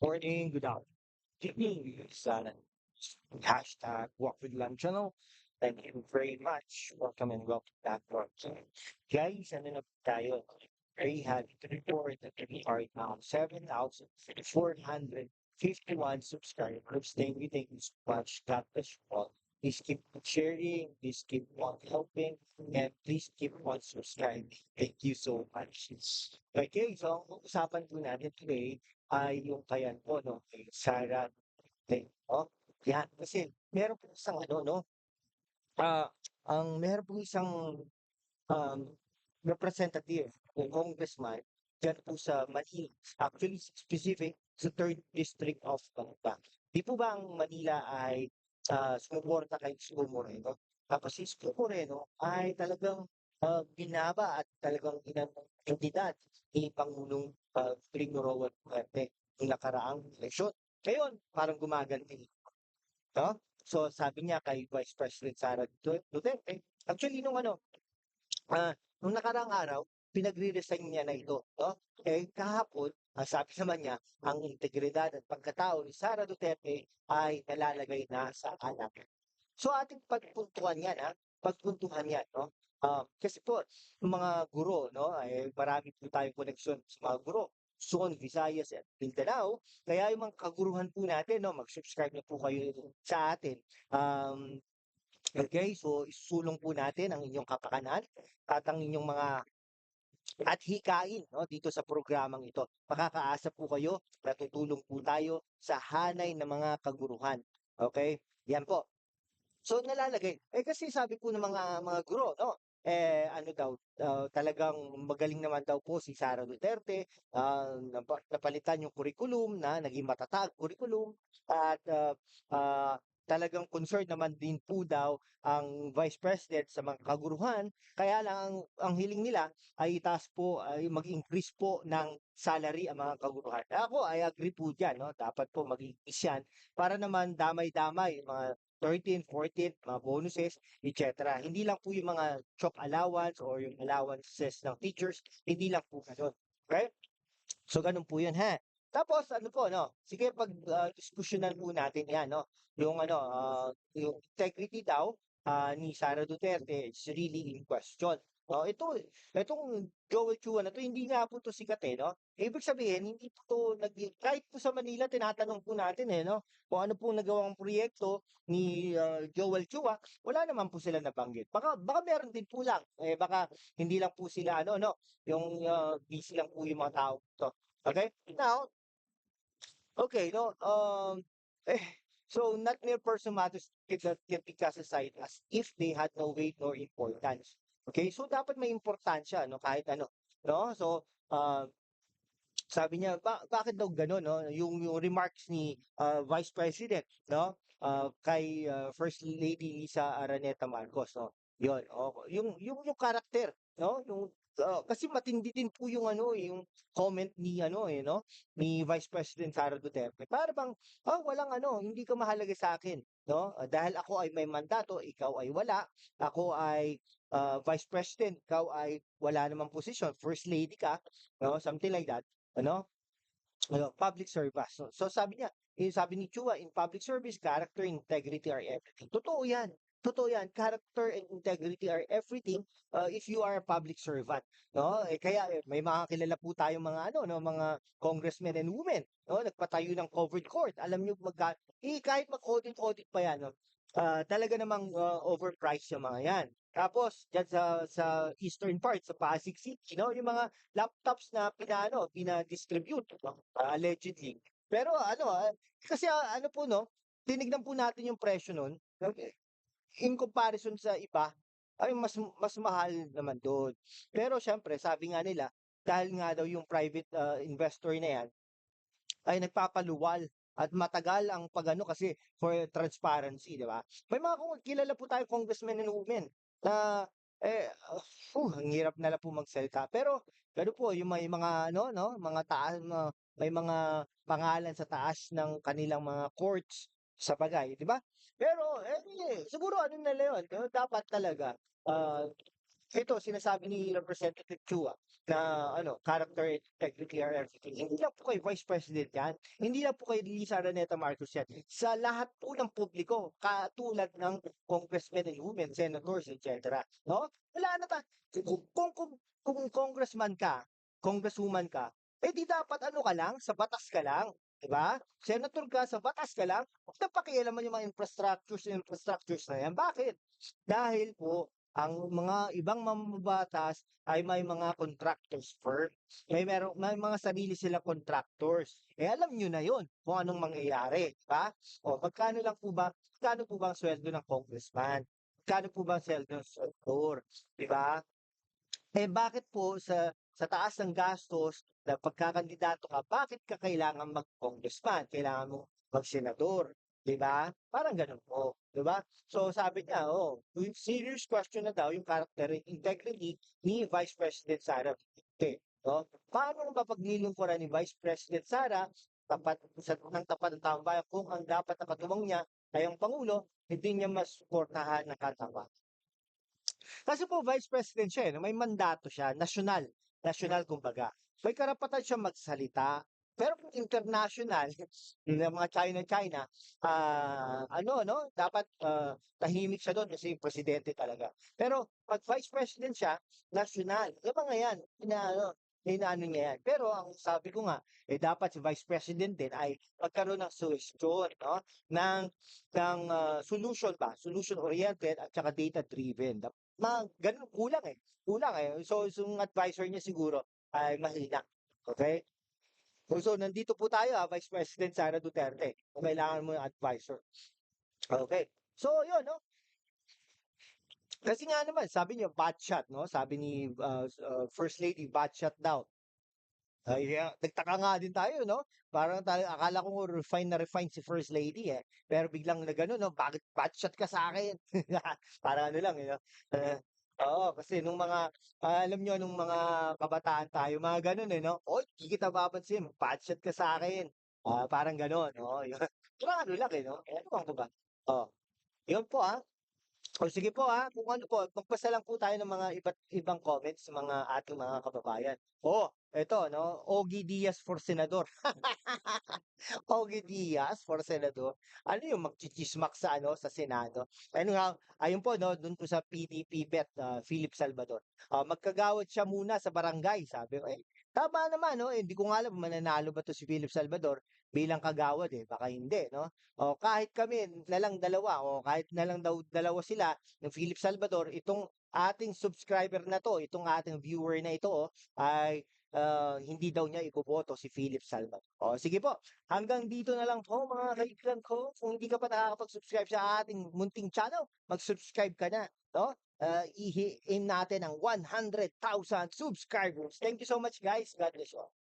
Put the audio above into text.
morning, good afternoon. Sa hashtag Walk with Lam channel. Thank you very much. Welcome and welcome back to our channel. Guys, ano na tayo? Very happy to report that we are now 7,451 subscribers. Thank you, thank you so much. God bless you all. Please keep sharing, please keep on helping, and please keep on subscribing. Thank you so much. Okay, so usapan po natin today ay yung kayan po, no? Kay Sarah no? Yan, kasi meron po isang ano, no? Ah, ang meron po isang um, representative o congressman dyan po sa Manila. Actually, specific sa 3rd District of Bangka. Di po ba ang Manila ay uh, sumuporta kay Isko Moreno? Tapos si Isko Moreno ay talagang uh, binaba at talagang inang entidad ni Pangulong uh, Rodrigo Roa Duterte ng nakaraang eleksyon. Ngayon, parang gumaganti. No? So, sabi niya kay Vice President Sara Duterte, actually, nung ano, uh, nung nakaraang araw, pinagre-resign niya na ito. No? Eh, kahapon, uh, sabi naman niya, ang integridad at pagkatao ni Sara Duterte ay nalalagay na sa anak. So, ating pagpuntuhan yan, ha? pagpuntuhan yan, no? Uh, kasi po, mga guro, no, ay marami po tayong koneksyon sa mga guro. Luzon, Visayas, at Mindanao. Kaya yung mga kaguruhan po natin, no, mag-subscribe na po kayo sa atin. Um, okay, so isulong po natin ang inyong kapakanan at ang inyong mga at hikain no, dito sa programang ito. Makakaasa po kayo, natutulong po tayo sa hanay ng mga kaguruhan. Okay? Yan po. So nalalagay. Eh kasi sabi po ng mga mga guro, no? Eh ano daw uh, talagang magaling naman daw po si Sara Duterte uh, napalitan yung curriculum na naging matatag curriculum at uh, uh, talagang concerned naman din po daw ang Vice President sa mga kaguruhan. Kaya lang ang, ang hiling nila ay itaas po ay mag-increase po ng salary ang mga kaguruhan. Ako I agree po diyan no? Dapat po mag-increase yan para naman damay-damay mga 13, 14, mga bonuses, etc. Hindi lang po yung mga chop allowance or yung allowances ng teachers, hindi lang po ganun. Okay? So, ganun po yun, ha? Tapos, ano po, no? Sige, pag uh, po natin yan, no? Yung, ano, uh, yung integrity daw uh, ni Sara Duterte is really in question. No, ito, itong Joel Chua na to, hindi nga po to sikat eh, no? Ibig sabihin, hindi po to, nag, kahit po sa Manila, tinatanong po natin eh, no? Kung ano po nagawang proyekto ni uh, Joel Chua, wala naman po sila nabanggit. Baka, baka meron din po lang. Eh, baka hindi lang po sila, ano, no? Yung uh, busy lang po yung mga tao to. Okay? Now, okay, no? Um, eh, so, not mere person matters can be aside as if they had no weight nor importance. Okay? So dapat may importansya no kahit ano, no? So uh, sabi niya, ba- bakit daw gano'n, no? Yung, yung remarks ni uh, Vice President, no? Uh, kay uh, First Lady Lisa Araneta Marcos, no? Yun, oh, yung, yung, yung karakter, no? Yung, uh, kasi matindi din po yung ano, yung comment ni ano eh, no? Ni Vice President Sara Duterte. Para bang, oh, walang ano, hindi ka mahalaga sa akin, no? Uh, dahil ako ay may mandato, ikaw ay wala. Ako ay uh, vice president, ikaw ay wala namang posisyon, first lady ka, no? something like that, ano? ano public service. So, so sabi niya, eh, sabi ni Chua, in public service, character, integrity are everything. Totoo yan. Totoo yan. Character and integrity are everything uh, if you are a public servant. No? Eh, kaya eh, may mga kilala po tayong mga ano, no, mga congressmen and women, no, nagpatayo ng covered court. Alam niyo magka eh, kahit mag-audit audit pa yan, no, uh, talaga namang uh, overpriced yung mga yan. Tapos, dyan sa, sa eastern part, sa Pasig City, no, yung mga laptops na pinano, pina-distribute, no, uh, allegedly. Pero ano, uh, kasi uh, ano po, no, tinignan po natin yung presyo nun, in comparison sa iba, ay mas mas mahal naman doon. Pero syempre, sabi nga nila, dahil nga daw yung private uh, investor na yan, ay nagpapaluwal at matagal ang pagano kasi for transparency, di ba? May mga kilala po tayo congressmen and women na eh, uh, ang hirap na lang po magsalita. Pero gano'n po yung may mga ano 'no, mga taas mga may mga pangalan sa taas ng kanilang mga courts sa bagay, 'di ba? Pero eh, siguro ano na 'yun, dapat talaga uh, ito sinasabi ni Representative Chua na ano, character integrity are everything. Hindi lang po kay Vice President yan. Hindi lang po kay Lisa Araneta Marcos yan. Sa lahat po ng publiko, katulad ng congressmen and women, senators, etc. No? Wala na ta. Kung, kung, kung, kung congressman ka, congresswoman ka, eh di dapat ano ka lang, sa batas ka lang. Diba? Senator ka, sa batas ka lang, huwag na pakialaman yung mga infrastructures, infrastructures na yan. Bakit? Dahil po, ang mga ibang mambabatas ay may mga contractors firm. May meron may mga sarili silang contractors. Eh alam niyo na 'yon kung anong mangyayari, di ba? O magkano lang po ba? Magkano po ba ang sweldo ng congressman? Magkano po ba ang sweldo ng senator? Di ba? Eh bakit po sa sa taas ng gastos na pagkakandidato ka, bakit ka kailangan mag-congressman? Kailangan mo mag-senador, 'di ba? Parang gano'n po, 'di ba? So sabi niya, oh, serious question na daw yung character integrity ni Vice President Sara Duterte, no? Paano ba paglilingkuran ni Vice President Sara tapat sa ng tapat ng taong bayan kung ang dapat na katuwang niya ay ang Pangulo, hindi niya masuportahan ng katapat. Kasi po Vice President siya, eh, may mandato siya, nasyonal, nasyonal kumbaga. May karapatan siya magsalita, pero kung international, ng mga China-China, ah, ano, no, dapat ah, tahimik siya doon kasi presidente talaga. Pero pag vice president siya, national. Yung mga yan, inaano, inaano niya yan. Pero ang sabi ko nga, eh dapat si vice president din ay magkaroon ng suggestion, no, ng ng ah, solution ba, solution oriented at saka data driven. Ma, ganun kulang eh. Kulang eh. So, yung advisor niya siguro ay mahina. Okay? So, so nandito po tayo ah, Vice President Sara Duterte. Kung kailangan mo ng advisor. Okay. So, yun, no? Kasi nga naman, sabi niya, bad shot, no? Sabi ni uh, uh, First Lady, bad shot daw. Ay, yeah. nagtaka nga din tayo, no? Parang tayo, akala ko refine na refine si First Lady, eh. Pero biglang na gano'n, no? Bakit bad shot ka sa akin? Parang ano lang, eh, no? Uh, Oo, kasi nung mga, ah, alam niyo nung mga kabataan tayo, mga gano'n, eh, 'no? "Uy, di kita papansin, mag-patchat ka sa akin." Ah, parang gano'n, oo, yun. Parang ano lang, eh, 'no? Eh, ewan ko ba. Oh, yun po, ah. O sige po, ah, kung ano po, magbasa lang po tayo ng mga iba't ibang comments sa mga ating mga kababayan. Oh, eto, 'no? Ogie Diaz for senador. Ogie Diaz for senador. Ano yung magchichismak sa ano, sa Senado? Nga, ayun po, no, dun po sa PDP bet, ah, Philip Salvador. Ah, magkagawad siya muna sa barangay, sabi ko. Eh, tama naman, no? Hindi ko nga alam mananalo ba to si Philip Salvador bilang kagawad, eh. Baka hindi, no? O kahit kami na lang dalawa, o kahit na lang daw dalawa sila ng Philip Salvador, itong ating subscriber na to, itong ating viewer na ito, oh, ay ah, hindi daw niya iboboto si Philip Salvador. O sige po, hanggang dito na lang po mga kaibigan ko. Kung hindi ka pa nakakapag-subscribe sa ating munting channel, mag-subscribe ka na, no? Uh, i-aim natin ang 100,000 subscribers. Thank you so much guys. God bless you all.